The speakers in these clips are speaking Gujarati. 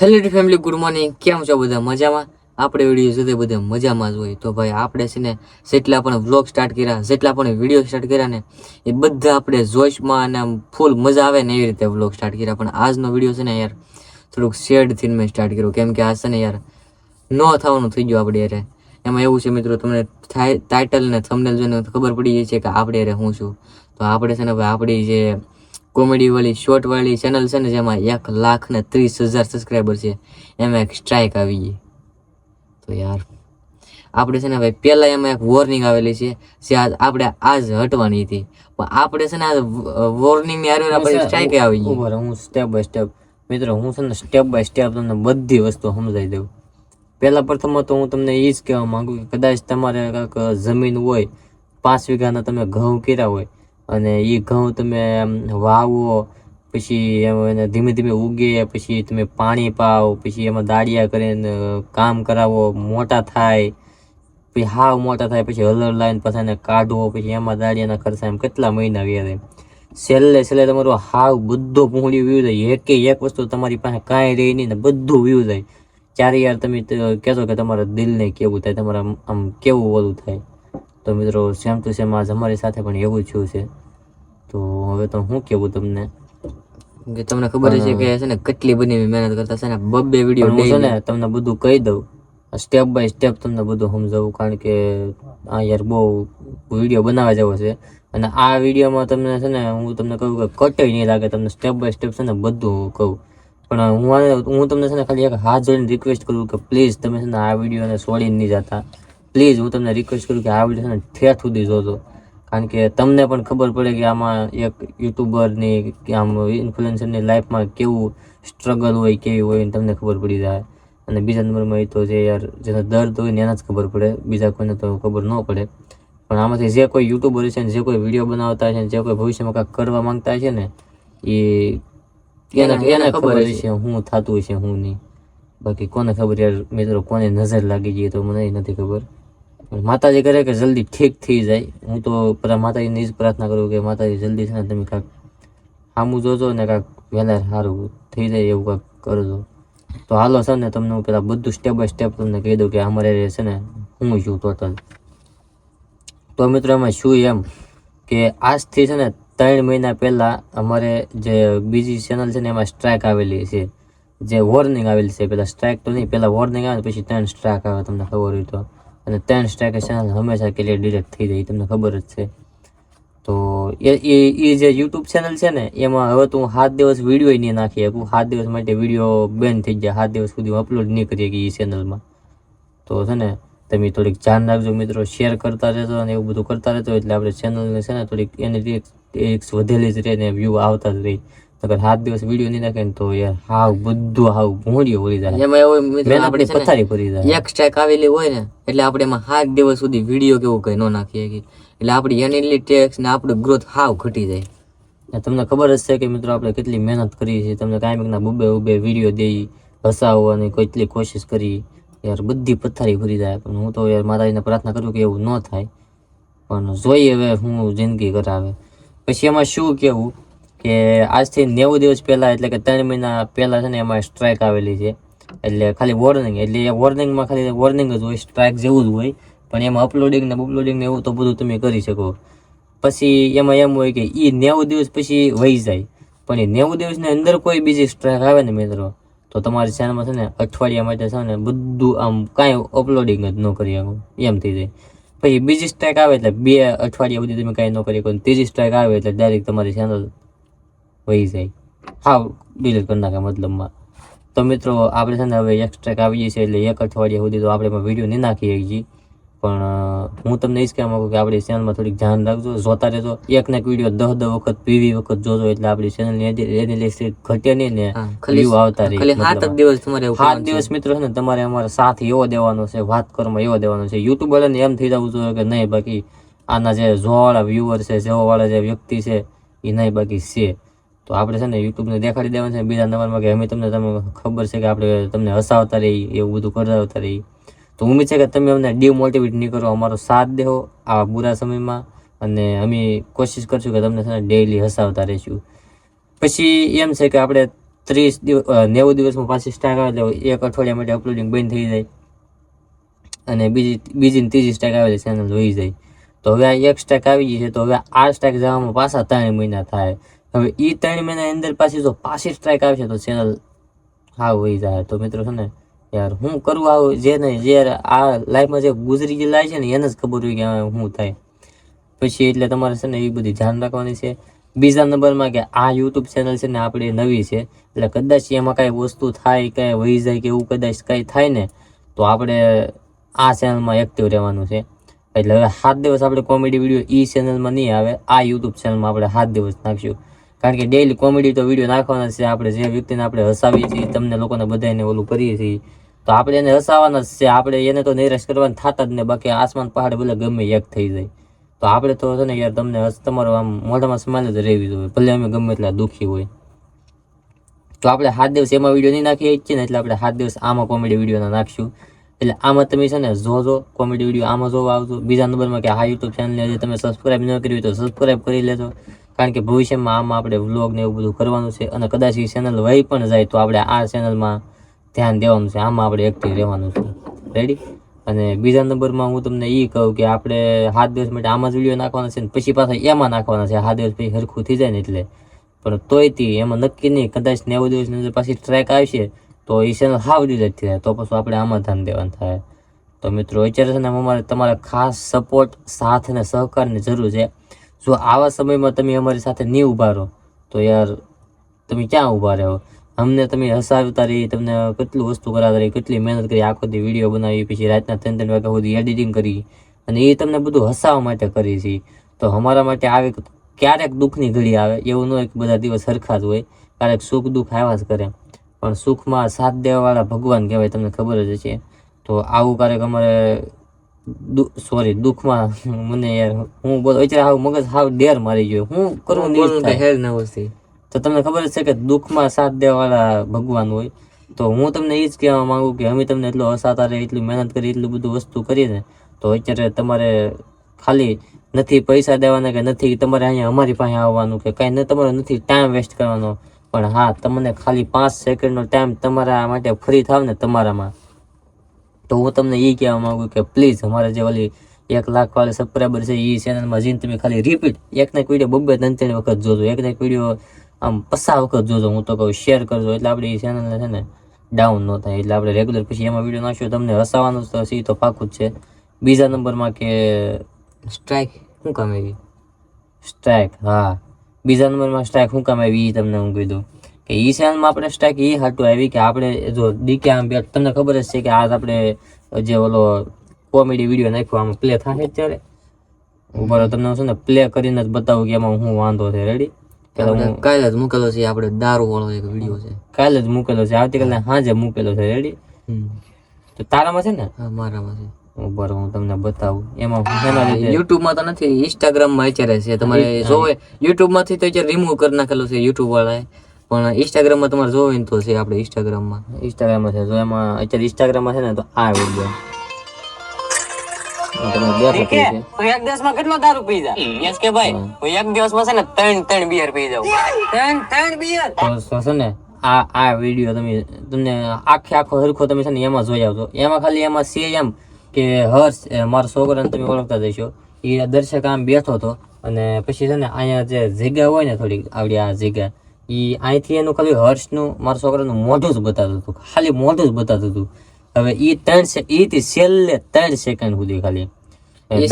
હેલો ફેમિલી ગુડ મોર્નિંગ કેમ છો બધા? મજામાં? આપણે વીડિયો જોતે બધા મજામાં જ હોય. તો ભાઈ, આપણે છે ને જેટલા પણ વ્લોગ સ્ટાર્ટ કર્યા, જેટલા પણ વીડિયો સ્ટાર્ટ કર્યા ને, એ બધા આપણે જોશમાં અને આમ ફૂલ મજા આવે ને એવી રીતે વ્લોગ સ્ટાર્ટ કર્યા. પણ આજનો વીડિયો છે ને યાર, થોડુંક શેડ થઈને મેં સ્ટાર્ટ કર્યું. કેમ કે આ છે ને યાર, ન થવાનું થઈ ગયું આપણે યારે. એમાં એવું છે મિત્રો, તમને ટાઇટલ ને થંબનેલ જોઈને ખબર પડી જાય છે કે આપણે યારે હું છું. તો આપણે છે ને ભાઈ, આપણી જે કોમેડી વાળી શોર્ટ વાળી ચેનલ છે ને જેમાં એક લાખ ને ત્રીસ હજાર સબસ્ક્રાઈબર છે એમાં એક સ્ટ્રાઇક આવી ગઈ. તો યાર આપણે છે ને ભાઈ પહેલાં એમાં એક વોર્નિંગ આવેલી છે જે આજ આપણે આજ હટવાની હતી. પણ આપણે છે ને આ વોર્નિંગની હારે આપણે સ્ટ્રાઇક આવી ગઈ. હું સ્ટેપ બાય સ્ટેપ મિત્રો હું છે ને સ્ટેપ બાય સ્ટેપ તમને બધી વસ્તુ સમજાવી દઉં. પહેલાં પ્રથમ તો હું તમને એ જ કહેવા માગું કે કદાચ તમારે કાંઈક જમીન હોય પાંચ વીઘાના તમે ઘઉં કર્યા હોય અને એ ઘઉં તમે વાવો, પછી એને ધીમે ધીમે ઉગે, પછી તમે પાણી પાવ, પછી એમાં દાડિયા કરીને કામ કરાવો, મોટા થાય, પછી હાવ મોટા થાય, પછી હલર લાઈન પછી એને કાઢવો, પછી એમાં દાડિયાના ખર્ચા એમ કેટલા મહિના વ્યારે છેલ્લે છેલ્લે તમારું હાવ બધું પૂંડી વ્યૂ જાય. એકે એક વસ્તુ તમારી પાસે કાંઈ રહી નહીં ને બધું વ્યૂ જાય. ત્યારે યાર તમે કહેશો કે તમારા દિલને કેવું થાય, તમારા, આમ કેવું ઓલું થાય. તો મિત્રો સેમ ટુ સેમ આજ અમારી સાથે પણ એવું જ થયું છે. તો હવે તો હું કેવું તમને? કે તમને ખબર છે કે છે ને કેટલી બની મહેનત કરતા છે ને બબ્બે વીડિયો હું છે ને તમને બધું કહી દઉં. સ્ટેપ બાય સ્ટેપ તમને બધું સમજાવું કારણ કે આ યાર બહુ વીડિયો બનાવવા જેવો છે. અને આ વિડીયોમાં તમને છે ને હું તમને કહું કે કટય નહીં લાગે તમને સ્ટેપ બાય સ્ટેપ છે ને બધું કહું. પણ હું હું તમને છે ને ખાલી એક હાથ જોડીને રિક્વેસ્ટ કરું કે પ્લીઝ તમે છે ને આ વિડીયોને છોડીને નહીં જતા. પ્લીઝ હું તમને રિક્વેસ્ટ કરું કે આ વીડિયો છે ને ઠેઠ સુધી જોજો. કારણ કે તમને પણ ખબર પડે કે આમાં એક યુટ્યુબરની કે આમ ઇન્ફ્લુએન્સરની લાઈફમાં કેવું સ્ટ્રગલ હોય કેવી હોય ને તમને ખબર પડી જાય. અને બીજા નંબરમાં એ તો જે યાર જેનો દર્દ હોય ને એના જ ખબર પડે. બીજા કોઈને તો ખબર ન પડે. પણ આમાંથી જે કોઈ યુટ્યુબર છે ને જે કોઈ વીડિયો બનાવતા છે ને જે કોઈ ભવિષ્યમાં કાંઈક કરવા માંગતા છે ને એ એને એને ખબર છે હું થતું છે હું નહીં. બાકી કોને ખબર યાર મિત્રો કોને નજર લાગી ગઈ તો મને નથી ખબર. માતાજી કરે કે જલ્દી ઠીક થઈ જાય. હું તો પેલા માતાજીની જ પ્રાર્થના કરું કે માતાજી જલ્દી છે ને તમે કાંક સામું જોજો ને કાંક વહેલા સારું થઈ જાય એવું કાંઈક કરજો. તો હાલો છે ને તમને હું પેલા બધું સ્ટેપ બાય સ્ટેપ તમને કહી દઉં કે અમારે છે ને હું છું ટોટલ તો મિત્રો એમાં શું એમ કે આજથી છે ને ત્રણ મહિના પહેલાં અમારે જે બીજી ચેનલ છે ને એમાં સ્ટ્રાઇક આવેલી છે. જે વોર્નિંગ આવેલી છે. પહેલાં સ્ટ્રાઇક તો નહીં પહેલાં વોર્નિંગ આવે પછી ત્રણ સ્ટ્રાઇક આવે તમને ખબર હોય તો. અને ત્રણ સ્ટ્રાઇક ચેનલ હંમેશા ક્લિયર ડિરેક્ટ થઈ જાય તમને ખબર જ છે. તો એ એ જે યુટ્યુબ ચેનલ છે ને, એમાં હવે તો હું સાત દિવસ વીડિયો નહીં નાખી શકું. સાત દિવસ માટે વીડિયો બેન થઈ જાય સાત દિવસ સુધી અપલોડ નહીં કરી શકી એ ચેનલમાં તો છે ને, તમે થોડીક ધ્યાન રાખજો મિત્રો. શેર કરતા રહેજો અને એવું બધું કરતા રહેજો. એટલે આપણે ચેનલને છે ને થોડીક એની રીક્સ વધેલી જ રહે ને વ્યૂ આવતા જ રહે. નકર સાત દિવસ વીડિયો નહીં નાખે તો યાર હાવ બધું હાવ ભૂંડિયો વળી જાય. એમાં એવું મિત્રો મેં આપણે પથારી ભરી જાય. એક સ્ટ્રાઇક આવેલી હોય ને એટલે આપણે એમાં સાત દિવસ સુધી વીડિયો કેવું કઈ ન નાખીએ કે. એટલે આપણી એનાલિટિક્સ ને આપણું ગ્રોથ હાવ ઘટી જાય. તમને ખબર જ છે કે મિત્રો આપણે કેટલી મહેનત કરી છે. તમને કાંઈ બબે ઉબે વીડિયો દઈ હસાવવાની કેટલી કોશિશ કરી. યાર બધી પથારી ફરી જાય. પણ હું તો યાર માતાજીને પ્રાર્થના કરું કે એવું ન થાય. પણ જોઈએ હવે હું જિંદગી કરાવે. પછી એમાં શું કેવું? કે આજથી નેવું દિવસ પહેલાં, એટલે કે ત્રણ મહિના પહેલાં છે ને એમાં સ્ટ્રાઇક આવેલી છે. એટલે ખાલી વોર્નિંગ એટલે એ વોર્નિંગમાં ખાલી વોર્નિંગ જ હોય સ્ટ્રાઇક જેવું જ હોય. પણ એમાં અપલોડિંગ ને અપલોડિંગ ને એવું તો બધું તમે કરી શકો. પછી એમાં એમ હોય કે એ નેવું દિવસ પછી વહી જાય. પણ એ નેવું દિવસની અંદર કોઈ બીજી સ્ટ્રાઇક આવે ને મિત્રો, તો તમારી ચેનલમાં છે ને અઠવાડિયા માટે છે ને બધું આમ કાંઈ અપલોડિંગ જ ન કરી શકો. એમ થઈ જાય. પછી બીજી સ્ટ્રાઇક આવે એટલે બે અઠવાડિયા સુધી તમે કાંઈ ન કરી શકો. ત્રીજી સ્ટ્રાઇક આવે એટલે ડાયરેક્ટ તમારી ચેનલ વહી જાય. હાવ ડિલીટ કરી નાખે મતલબમાં. તો મિત્રો આપણે છે ને હવે એક આવી જશે એટલે એક અઠવાડિયા સુધી તો આપણે વીડિયો નહીં નાખી શકીએ. પણ હું તમને એ જ કહેવા માગું કે આપણી ચેનલમાં થોડીક ધ્યાન રાખજો. જોતા રહેજો. એક ને એક વીડિયો દસ દસ વખત પીવી વખત જોજો એટલે આપણી ચેનલની એની લિસ્ટ ઘટે નહીં ને ખાલી વ્યૂ આવતા રહે સાત દિવસ તમારે સાત દિવસ મિત્રો છે ને તમારે અમારે સાથ એવો દેવાનો છે વાત કરવામાં એવો દેવાનો છે. યુટ્યુબ વાળાને એમ થઈ જવું જોઈએ કે નહીં બાકી આના જે જોવાવાળા વ્યુઅર છે જોવાવાળા જે વ્યક્તિ છે એ નહીં બાકી છે. તો આપણે છે ને યુટ્યુબને દેખાડી દેવાનું છે બીજા નંબરમાં કે અમે તમને તમે ખબર છે કે આપણે તમને હસાવતા રહી એવું બધું કરાવતા રહી તો ઉમ્મીદ છે કે તમે અમને ડિમોટિવેટ નહીં કરો. અમારો સાથ દેહો આ બુરા સમયમાં અને અમે કોશિશ કરશું કે તમને છે ને ડેઈલી હસાવતા રહીશું. પછી એમ છે કે આપણે ત્રીસ દિવસ નેવું દિવસમાં પાછી સ્ટાક આવે એટલે એક અઠવાડિયા માટે અપલોડિંગ બંધ થઈ જાય અને બીજી બીજી ત્રીજી સ્ટાક આવે ચેનલ વહી જાય. તો હવે આ એક સ્ટેક આવી ગઈ છે, તો હવે આ સ્ટેક જવામાં પાછા ત્રણ મહિના થાય. હવે એ ત્રણ મહિના અંદર પાછી જો પાછી સ્ટ્રાઇક આવશે તો ચેનલ હા વહી જાય. તો મિત્રો છે ને, યાર હું કરું આવું જે ને જે આ લાઈફમાં જે ગુજરી ગયેલા છે ને, એને જ ખબર હોય કે શું થાય. પછી એટલે તમારે છે ને એ બધી ધ્યાન રાખવાની છે. બીજા નંબરમાં કે આ યુટ્યુબ ચેનલ છે ને આપણી નવી છે. એટલે કદાચ એમાં કાંઈ વસ્તુ થાય, કાંઈ વહી જાય કે એવું કદાચ કાંઈ થાય ને, તો આપણે આ ચેનલમાં એક્ટિવ રહેવાનું છે. એટલે હવે સાત દિવસ આપણે કોમેડી વીડિયો ઈ ચેનલમાં નહીં આવે, આ યુટ્યુબ ચેનલમાં આપણે સાત દિવસ નાખશું. કારણ કે ડેઈલી કોમેડી તો વીડિયો નાખવાના છે. આપણે જે વ્યક્તિને આપણે હસાવીએ છીએ, તમને લોકોને બધાને ઓલું કરીએ છીએ, તો આપણે એને હસાવાના જ છે. આપણે એને તો નિરાશ કરવાના થતા જ ને, બાકી આસમાન પહાડ ભલે ગમે એક થઈ જાય. તો આપણે તો છે ને યાર તમને તમારો આમ મોઢામાં સમાન જ રહેવી જોઈએ. ભલે અમે ગમે એટલા દુઃખી હોય. તો આપણે સાત દિવસ એમાં વીડિયો નહીં નાખીએ છીએ ને, એટલે આપણે સાત દિવસ આમાં કોમેડી વિડીયોના નાખશું. એટલે આમાં તમે છે ને જોજો કોમેડી વીડિયો આમાં જોવા આવજો. બીજા નંબરમાં કે હા યુટ્યુબ ચેનલને તમે સબસ્ક્રાઇબ ન કરી તો સબસ્ક્રાઇબ કરી લેજો. કારણ કે ભવિષ્યમાં આમાં આપણે વ્લોગ ને એવું બધું કરવાનું છે. અને કદાચ એ ચેનલ વહી પણ જાય તો આપણે આ ચેનલમાં ધ્યાન દેવાનું છે. આમાં આપણે એક્ટિવ રહેવાનું છે. રેડી અને બીજા નંબરમાં હું તમને એ કહું કે આપણે સાત દિવસ માટે આમાં જ વીડિયો નાખવાના છે ને પછી પાછા એમાં નાખવાના છે. સાત દિવસ પછી હરખું થઈ જાય ને એટલે. પણ તોય તે એમાં નક્કી નહીં. કદાચ નેવું દિવસની અંદર પાછી ટ્રેક આવશે તો એ ચેનલ હાવ ડિલેટ થઈ જાય. તો પછી આપણે આમાં ધ્યાન દેવાનું થાય. તો મિત્રો, અત્યારે છે ને અમારે તમારા ખાસ સપોર્ટ સાથ અને સહકારની જરૂર છે. જો આવા સમયમાં તમે અમારી સાથે નહીં ઊભા રહો, તો યાર તમે ક્યાં ઊભા રહો અમને તમે હસાવતા રહી તમને કેટલું વસ્તુ કરાવતા રહી કેટલી મહેનત કરી, આખો દી વીડિયો બનાવી, પછી રાતના ત્રણ ત્રણ વાગ્યા સુધી એડિટિંગ કરી, અને એ તમને બધું હસાવવા માટે કરી છે. તો અમારા માટે આવે ક્યારેક દુઃખની ઘડી આવે, એવું ન હોય કે બધા દિવસ સરખા જ હોય, ક્યારેક સુખ દુઃખ આવ્યા જ કરે. પણ સુખમાં સાથ દેવાવાળા ભગવાન કહેવાય, તમને ખબર જ છે તો આવું ક્યારેક અમારે સોરી દુઃખમાં મને યાર હું બોલો અત્યારે હાવ મગજ હાવ ડેર મારી ગયો. હું કરવું નહીં હેર ન હોય તો તમને ખબર છે કે દુઃખમાં સાથ દેવાવાળા ભગવાન હોય. તો હું તમને એ જ કહેવા માંગુ કે અમે તમને એટલો હસાતા રહે એટલી મહેનત કરી એટલું બધું વસ્તુ કરીને તો અત્યારે તમારે ખાલી નથી પૈસા દેવાના કે નથી તમારે અહીંયા અમારી પાસે આવવાનું કે કાંઈ ન તમારે નથી ટાઈમ વેસ્ટ કરવાનો. પણ હા તમને ખાલી પાંચ સેકન્ડનો ટાઈમ તમારા માટે ફ્રી થાવ ને તમારામાં. તો હું તમને એ કહેવા માગું કે પ્લીઝ અમારે જે ઓલી એક લાખ વાળા સબસ્ક્રાઈબર છે એ ચેનલમાં જઈને તમે ખાલી રિપીટ એક ને એક વીડિયો બબ્બે ત્રણ ત્રણ વખત જોજો. એક ને એક વીડિયો આમ પસા વખત જોજો. હું તો કહું શેર કરજો. એટલે આપણે એ ચેનલને છે ને ડાઉન ન થાય. એટલે આપણે રેગ્યુલર પછી એમાં વીડિયો નાખ્યો તમને હસાવાનું તો સી તો પાકું જ છે. બીજા નંબરમાં કે સ્ટ્રાઇક શું કામ આવી? સ્ટ્રાઇક હા. બીજા નંબરમાં સ્ટ્રાઇક શું કામ આવી એ તમને હું કીધું કે ઈ સેલમાં આપણે સ્ટ્રાઇક એ હાટું આવી કે આપણે જો ડીકે આમ બે તમને ખબર જ છે કે આજ આપણે જે ઓલો કોમેડી વીડિયો નાખ્યો આમ પ્લે થાય અત્યારે ઉપર તમને છે ને પ્લે કરીને જ બતાવું કે એમાં હું વાંધો છે. રેડી કાલે જ મૂકેલો છે આપણે દારૂ વાળો એક વીડિયો છે. કાલે જ મૂકેલો છે. આવતીકાલે હાજે મૂકેલો છે. રેડી. તો તારામાં છે ને? હા મારામાં છે. ઉપર હું તમને બતાવું. એમાં યુટ્યુબમાં તો નથી ઇન્સ્ટાગ્રામમાં અત્યારે છે. તમારે જોવે યુટ્યુબમાંથી તો અત્યારે રિમૂવ કરી નાખેલું છે યુટ્યુબ વાળાએ. પણ ઇન્સ્ટાગ્રામમાં તમારે જોવો ને તો છે આપણે ઇન્સ્ટાગ્રામમાં ઇન્સ્ટાગ્રામમાં છે. જો એમાં અત્યારે ઇન્સ્ટાગ્રામમાં છે ને તો આ વીડિયો તમે દેખો તો છે. હું એક દિવસમાં કેટલો દારૂ પી જા યસ કે ભાઈ હું. એક દિવસમાં છે ને ત્રણ ત્રણ બિયર પી જાઉં. ત્રણ ત્રણ બિયર તો તો છે ને આ આ વીડિયો તમે તમને આખે આખો હરખો તમે છે ને એમાં જોઈ આવજો. એમાં ખાલી એમાં સે એમ કે હર્ષ મારો છોકરાને તમે ઓળખતા જશો એ દર્શક આમ બેઠો હતો. અને પછી છે ને અહીંયા જે જગ્યા હોય ને થોડીક આવડી આ જગ્યા એ અહીંથી એનું ખાલી હર્ષનું મારા છોકરાનું મોઢું જ બતાવતું હતું. ખાલી મોઢું જ બતાવતું હતું. હવે એ ત્રણ એથી છેલ્લે ત્રણ સેકન્ડ સુધી ખાલી.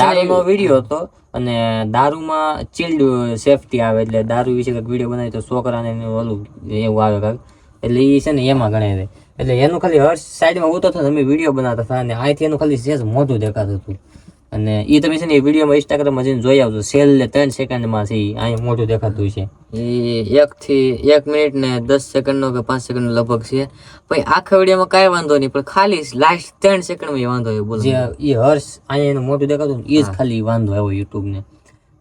દારૂનો વીડિયો હતો અને દારૂમાં ચિલ્ડ સેફટી આવે એટલે દારૂ વિશે કંઈક વીડિયો બનાવી તો છોકરાને ઓલું એવું આવે કાંઈક. એટલે એ છે ને એમાં ગણાય છે. એટલે એનું ખાલી હર્ષ સાઈડમાં ઉતો હતો ને અમે વીડિયો બનાવતા હતા અને અહીંથી એનું ખાલી સેજ મોઢું દેખાતું હતું. અને એ તમે છે ને એ વિડીયોમાં ઇન્સ્ટાગ્રામમાં જઈને જોઈ આવજો. છેલ્લે ત્રણ સેકન્ડમાં છે અહીંયા મોટું દેખાતું છે. એ એકથી એક મિનિટ ને દસ સેકન્ડનો કે પાંચ સેકન્ડનો લગભગ છે. પછી આખા વિડીયોમાં કાંઈ વાંધો નહીં પણ ખાલી લાસ્ટ ત્રણ સેકન્ડમાં એ વાંધો આવ્યો બોલો. જે એ હર્ષ અહીંયા એનું મોટું દેખાતું એ જ ખાલી વાંધો આવ્યો યુટ્યુબને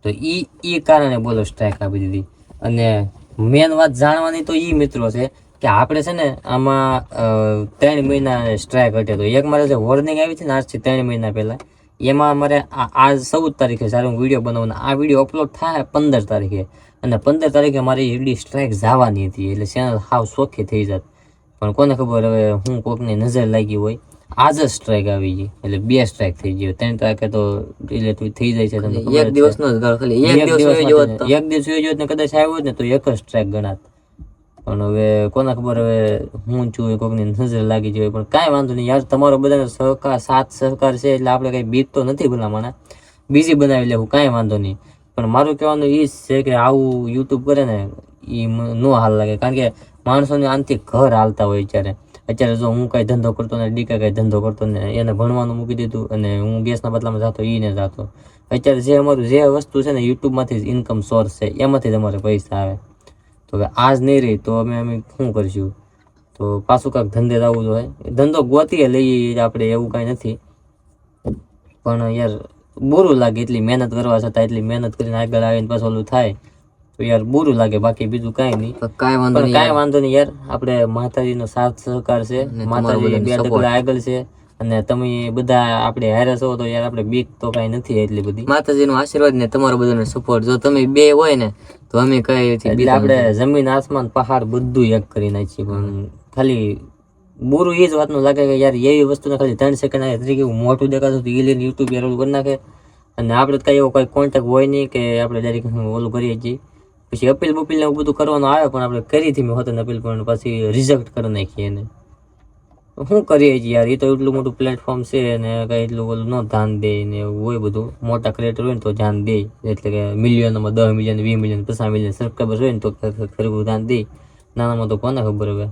તો એ એ કારણે બોલો સ્ટ્રાઇક આપી દીધી. અને મેન વાત જાણવાની તો એ મિત્રો છે કે આપણે છે ને આમાં ત્રણ મહિના સ્ટ્રાઇક હટે તો. એક મારે જે વોર્નિંગ આવી છે ને આજથી ત્રણ મહિના પહેલા એમાં અમારે આ- ચૌદ તારીખે જ્યારે હું વીડિયો બનાવું આ વીડિયો અપલોડ થાય પંદર તારીખે. અને પંદર તારીખે મારી એટલી સ્ટ્રાઇક જવાની હતી. એટલે ચેનલ હાવ સોખી થઈ જાત. પણ કોને ખબર હવે હું કોકની નજર લાગી હોય. આજ જ સ્ટ્રાઇક આવી ગઈ. એટલે બે સ્ટ્રાઇક થઈ ગયો ત્રણ તારીખે તો એટલે થઈ જાય છે. તમને એક. દિવસનો જ ખાલી એક દિવસ એક દિવસ ને કદાચ આવ્યો ને તો એક જ સ્ટ્રાઇક ગણાત. પણ હવે કોના ખબર હવે હું છું કોઈકની નજર લાગી જાય પણ કાંઈ વાંધો નહીં. યાર તમારો બધાનો સહકાર, સાથ સહકાર છે એટલે આપણે કંઈ બીક તો નથી ભલામણ બીજી બનાવી લેવું, કાંઈ વાંધો નહીં. પણ મારું કહેવાનું એ જ છે કે આવું યુટ્યુબ કરે ને એ નો હાલ લાગે. કારણ કે માણસોને આનથી ઘર હાલતા હોય અત્યારે અત્યારે જો હું કાંઈ ધંધો કરતો ને, ડીકા કાંઈ ધંધો કરતો ને, એને ભણવાનું મૂકી દીધું અને હું ગેસના બદલામાં જતો એને જાતો. અત્યારે જે અમારું જે વસ્તુ છે ને યુટ્યુબમાંથી જ ઇન્કમ સોર્સ છે, એમાંથી જ અમારે પૈસા આવે. હવે આજ નહીં રહી તો અમે અમે શું કરીશું? તો પાછું કાંઈક ધંધે જવું જોઈએ ધંધો ગોતીએ લઈએ આપણે એવું કાંઈ નથી. પણ યાર બુરું લાગે એટલી મહેનત કરવા છતાં એટલી મહેનત કરીને આગળ આવીને પાછું ઓલું થાય. તો યાર બુરું લાગે બાકી બીજું કાંઈ નહીં. કાંઈ વાંધો કાંઈ વાંધો નહીં યાર. આપણે માતાજીનો સાથ સહકાર છે. માતાજી બે આગળ છે. અને તમે બધા આપણે હારે છો તો યાર આપણે બીક તો કાંઈ નથી એટલી બધી. માતાજીનો આશીર્વાદ ને તમારો બધાનો સપોર્ટ જો તમે બે હોય ને તો અમે કઈ એટલે આપણે જમીન આસમાન પહાડ બધું એક કરી નાખીએ પણ ખાલી બુરું એ જ વાતનું લાગે કે યાર એવી વસ્તુને ખાલી ત્રણ સેકન્ડ આવે તરીકે મોટું દેખાતું હતું એ લઈને યુટ્યુબ યાર ઓલું કરી નાખે. અને આપણે કાંઈ એવો કોઈ કોન્ટેક્ટ હોય નહીં કે આપણે ડાયરેક્ટ ઓલું કરીએ છીએ પછી અપીલ બપીલ ને એવું બધું કરવાનું આવે પણ આપણે કરી હતી મેં હોતને અપીલ પણ પછી રિજેક્ટ કરી નાખીએ એને. શું કરીએ છીએ યાર? એ તો એટલું મોટું પ્લેટફોર્મ છે અને કંઈ એટલું બધું ન ધ્યાન દે ને એવું હોય બધું. મોટા ક્રિએટર હોય ને તો ધ્યાન દે. એટલે કે મિલિયનમાં દસ મિલિયન વીસ મિલિયન પચાસ મિલિયન સબસ્ક્રાઈબર્સ હોય ને તો ખરેખર ધ્યાન દે. નાનામાં તો કોને ખબર હવે?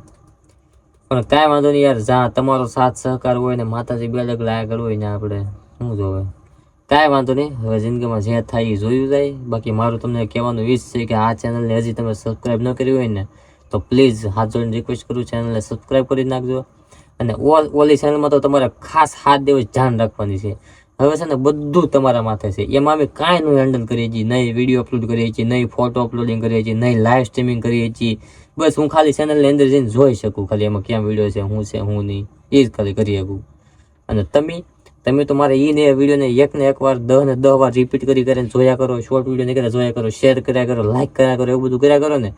પણ કાંઈ વાંધો નહીં યાર, જ્યાં તમારો સાથ સહકાર હોય ને માતાજી બે ડગલા કરવું હોય ને આપણે શું જોવે કાંઈ વાંધો નહીં, હવે જિંદગીમાં જે થાય એ જોયું જાય. બાકી મારું તમને કહેવાનું જ છે કે આ ચેનલને હજી તમે સબસ્ક્રાઈબ ન કરી હોય ને, તો પ્લીઝ હાથ જોડીને રિક્વેસ્ટ કરું ચેનલને સબસ્ક્રાઈબ કરી નાખજો. અને ઓલ ચેનલમાં તો તમારે ખાસ હાથ દિવસ ધ્યાન રાખવાની છે. હવે છે ને બધું તમારા માથે છે. એમાં અમે કાંઈ નું હેન્ડલ કરીએ છીએ નહીં વીડિયો અપલોડ કરીએ છીએ નહીં ફોટો અપલોડિંગ કરીએ છીએ નહીં લાઈવ સ્ટ્રીમિંગ કરીએ છીએ. બસ હું ખાલી ચેનલની અંદર જઈને જોઈ શકું ખાલી એમાં ક્યાં વીડિયો છે શું છે શું નહીં. એ જ ખાલી કરી શકું. અને તમે તમે તો મારે એ ને વિડીયોને એક ને એક વાર, દહ ને દહ વાર રિપીટ કરી કરીને જોયા કરો શોર્ટ વીડિયો ને કરે જોયા કરો શેર કર્યા કરો લાઈક કર્યા કરો, એવું બધું કર્યા કરો ને.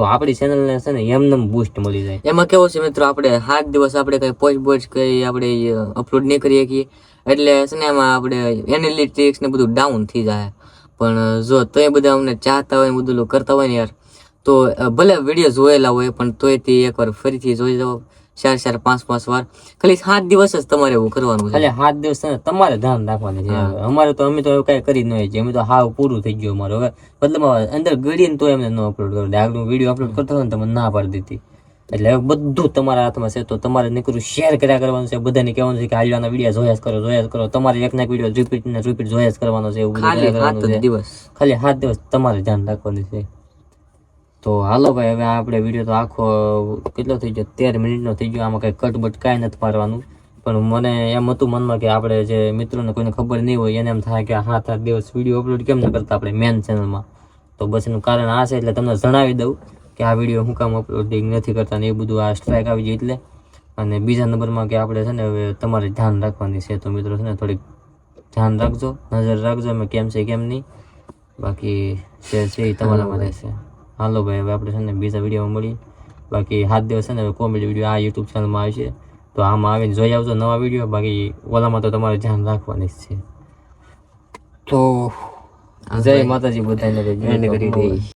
તો આપણી ચેનલને છે ને એમનેમ બૂસ્ટ મળી જાય. એમાં કેવું છે મિત્રો, આપણે સાત દિવસ આપણે કંઈ પોસ્ટ બોસ્ટ કઈ આપણે અપલોડ નહીં કરી શકીએ એટલે છે ને એમાં આપણે એનાલિટિક્સ ને બધું ડાઉન થઈ જાય. પણ, જો તોય બધા અમને ચાહતા હોય બધું કરતા હોય ને યાર, તો ભલે વીડિયો જોયેલા હોય, પણ તોય તે એકવાર ફરીથી જોઈ જાઓ. ચાર ચાર પાંચ પાંચ વાર. ખાલી સાત દિવસ જ તમારે એવું કરવાનું છે. ખાલી હાથ દિવસ તમારે ધ્યાન રાખવાનું છે. અમારે તો અમે તો એવું કઈ કરી છીએ. અમે તો હાવ પૂરું થઈ ગયું અમારું. હવે મતલબ અંદર ગળીને તો એમને ન અપલોડ કરો આગળ વીડિયો અપલોડ કરતો ને તમે ના પાડી દીધી. એટલે હવે બધું તમારા હાથમાં છે તો તમારે નીકળું શેર કર્યા કરવાનું છે. બધાને કહેવાનું છે કે હાલવાના વીડિયો જોયા જ કરો જોયા જ કરો. તમારે એક ના વીડિયો રિપીટ ને રિપીટ જોયા જ કરવાનો છે એવું ખાલી સાત છે. દિવસ. ખાલી હાથ દિવસ તમારે ધ્યાન રાખવાનું છે. તો હાલો ભાઈ હવે આપણે વીડિયો તો આખો કેટલો થઈ ગયો? તેર મિનિટનો થઈ ગયો. આમાં કંઈ કટ બટ કાંઈ નથી મારવાનું. પણ મને એમ હતું મનમાં કે આપણે જે મિત્રોને કોઈને ખબર નહીં હોય એને એમ થાય કે હા આઠ દિવસ વીડિયો અપલોડ કેમ ન કરતા આપણે મેન ચેનલમાં તો બસ એનું કારણ આ છે એટલે તમને જણાવી દઉં કે આ વીડિયો હું કામ અપલોડિંગ નથી કરતા ને એ બધું આ સ્ટ્રાઇક આવી જાય એટલે. અને બીજા નંબરમાં કે આપણે છે ને હવે તમારે ધ્યાન રાખવાની છે. તો મિત્રો છે ને થોડીક ધ્યાન રાખજો નજર રાખજો અમે કેમ છે કેમ નહીં. બાકી જે છે એ તમારામાં રહેશે. હાલો ભાઈ હવે આપણે છે ને બીજા વિડીયોમાં મળી બાકી સાત દિવસ છે ને હવે કોમેડી વીડિયો આ યુટ્યુબ ચેનલમાં આવશે. તો આમાં આવીને જોઈ આવજો નવા વીડિયો બાકી ઓલામાં તો તમારે ધ્યાન રાખવાની જ છે. તો જય માતાજી બધાને. કરી દઈએ.